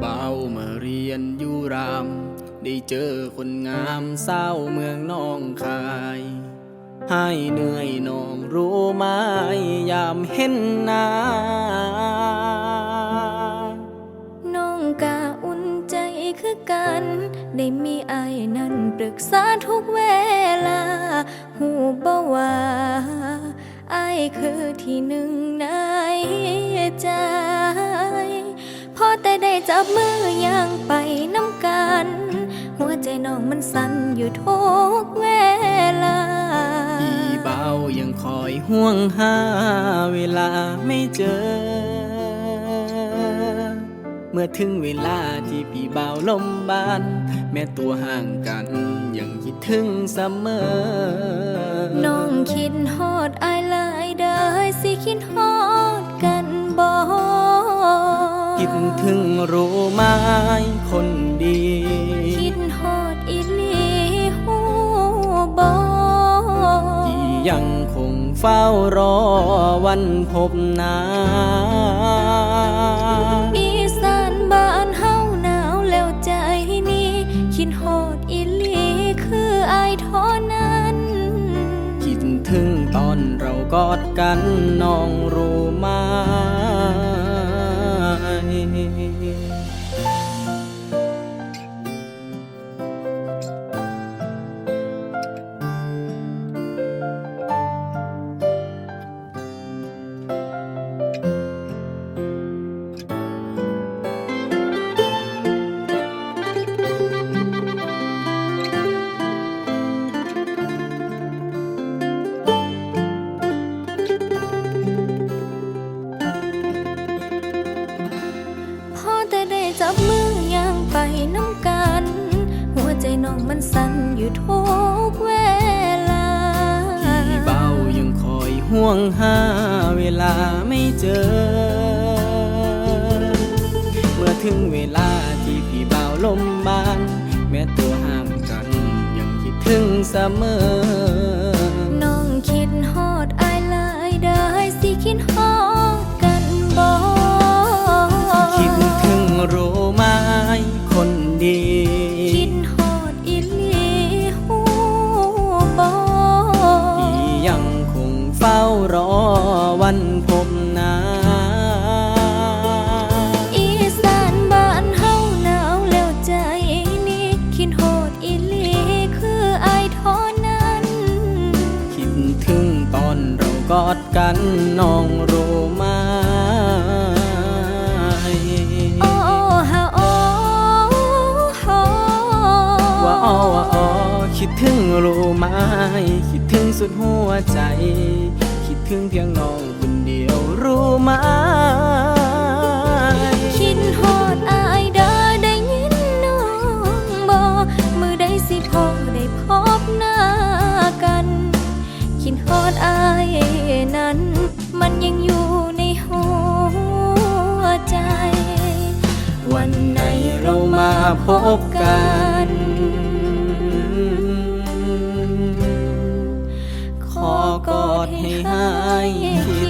เบามาเรียนอยู่รำได้เจอคนงามเศร้าเมืองน้องคาย ให้เหนื่อยน้องรู้ไหมยามเห็นหน้าน้องกะอุ่นใจคือกัน ได้มีไอ้ายนั้นปรึกษาทุกเวลา หูบ่ว่าไอ้ายคือที่หนึ่งในใจ พอแต่ได้จับมือย่างไปน้ำกัน หัวใจน้องมันสั่นอยู่ทุกเวลาพี่เบายังคอยห่วงหาเวลาไม่เจอ เมื่อถึงเวลาที่พี่เบาลมบาน แม้ตัวห่างกันยังคิดถึงเสมอ น้องคิดฮอดอายหลายได้สิคิดฮอดกันบ่ คิดถึงรู้ไหมคนดี คิดฮอดอีหลีหูบ่ที่ยังคงเฝ้ารอวันพบหน้าอีสานบ้านเฮาหนาวแล้วใจนี้ คิดฮอดอีหลีคืออายเท่านั้นคิดถึงตอนเรากอดกันน้องรู้ไหม องมันสั่นอยู่ทุกเวลาพี่เบายังคอยห่วงหาเวลาไม่เจอ เมื่อถึงเวลาที่พี่เบาลมบาน แม้ตัวห่างกันยังคิดถึงเสมอ ดกันน้องรู้ไหมโอ้ฮาโอ้ฮอว่าอ้อว่าอ้อคิดถึงรู้ไหมคิดถึงสุดหัวใจ คิดถึงเพียงน้องคนเดียวรู้ไหม อดอายนั้น มันยังอยู่ในหัวใจ วันไหนเรามาพบกัน ขอกอดให้หายคิด